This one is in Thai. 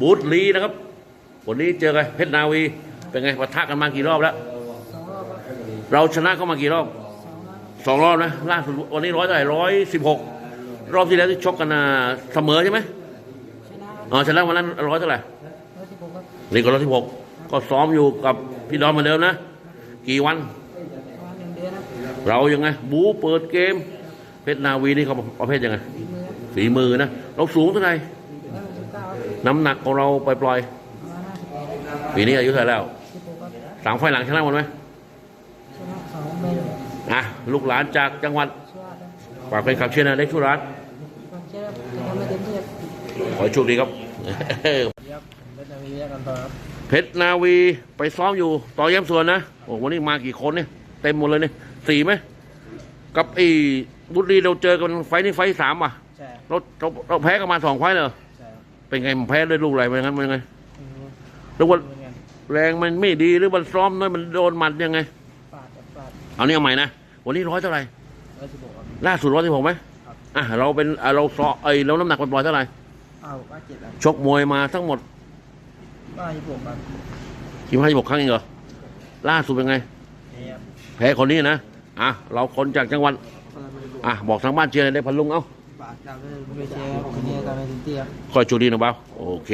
บูธลีนะครับ วันนี้เจอกันเพชรนาวี เป็นไงปะทะกันมากี่รอบแล้วสองรอบเราชนะเข้ามากี่รอบสองรอบนะล่าสุดวันนี้ร้อยเท่าไหร่ร้อยสิบหกรอบที่แล้วที่ชกกันเสมอใช่ไหมชนะอ๋อชนะวันนั้นร้อยเท่าไหร่ร้อยสิบหกครับนี่ก็ร้อยสิบหกก็ซ้อมอยู่กับพี่ดอนเหมือนเดิมนะ กี่วันปราณหนึ่งเรายังไง บูเปิดเกม เพชรนาวีนี่เขาประเภทยังไงฝีมือครับฝีมือนะ เราสูงเท่าไหร่ น้ำหนักของเราปล่อยประมาณห้าสิบแปดๆปีนี้อายุเท่าไหร่แล้วสิบหกครับสามไฟล์หลังชนะหมดไหมชนะสองเมตรอะลูกหลานจากจังหวัดชัวร์ครับฝากเป็นขับเชียร์นะเล็กชุรัตความเชื่อจะทำให้เต็มที่ครับขอให้โชคดีครับครับเป็นนาวีกันต่อครับ เพชรนาวีไปซ้อมอยู่ต่อเย้มส่วนนะโอ้วันนี้มากี่คนเนี่ยเต็มหมดเลยเนี่ยสี่ไหมกับไอ้บุรีเราเจอกันไฟล์นี่ไฟล์ที่สามว่ะใช่เราเราเราแพ้กันมาสองไฟล์เลย เหรอใช่เป็นไงมันแพ้ด้วยลูกอะไรมันงั้นมันยังไงอืมหรือว่าเหมือนกันแรงมันไม่ดีหรือมันซ้อมน้อยมันโดนหมัดยังไงปาดกับปาดเอานี่เอาใหม่นะวันนี้ร้อยเท่าไหร่ร้อยสิบหกครับล่าสุดร้อยที่ผมไหมครับอะเราเป็นอะเราซ้อไอยเราน้ำหนักปล่อยๆเท่าไหร่อ้าวว่าเจ็ดครับชกมวยมาทั้งหมดว่าสิบหกครับกี่ห้าสิบหกครั้งเองเหรอล่าสุดเป็นไงนี่ครับแพ้คนนี้นะอะเราคนจากจังหวัดคนละบริบทอะบอกทางบ้านเชียร์หน่อยได้พันลุงเอ้า ปาดกับด้วยเชียร์ครับคนนี้ก็ไม่ถึงที่ครับคอจูดีนะบ้าโอเค